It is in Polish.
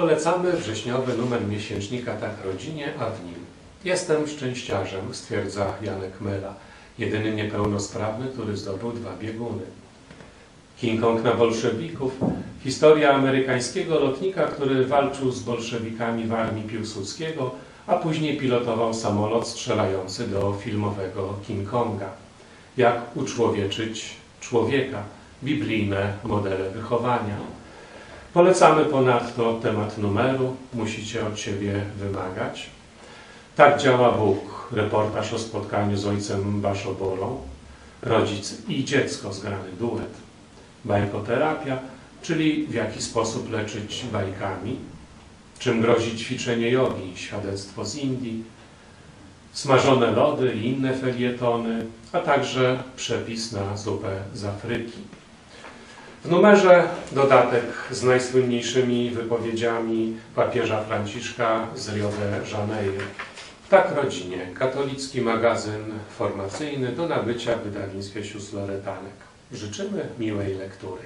Polecamy wrześniowy numer miesięcznika Tak Rodzinie, a w nim Jestem szczęściarzem, stwierdza Janek Myla, jedyny niepełnosprawny, który zdobył dwa bieguny. King Kong na bolszewików, historia amerykańskiego lotnika, który walczył z bolszewikami w armii Piłsudskiego, a później pilotował samolot strzelający do filmowego King Konga. Jak uczłowieczyć człowieka, biblijne modele wychowania. Polecamy ponadto temat numeru, musicie od siebie wymagać. Tak działa Bóg, reportaż o spotkaniu z ojcem Baszobolą, rodzic i dziecko, zgrany duet. Bajkoterapia, czyli w jaki sposób leczyć bajkami, czym grozi ćwiczenie jogi, świadectwo z Indii, smażone lody i inne felietony, a także przepis na zupę z Afryki. W numerze dodatek z najsłynniejszymi wypowiedziami papieża Franciszka z Rio de Janeiro. Tak rodzinie, katolicki magazyn formacyjny do nabycia w wydawnictwie Sióstr Loretanek. Życzymy miłej lektury.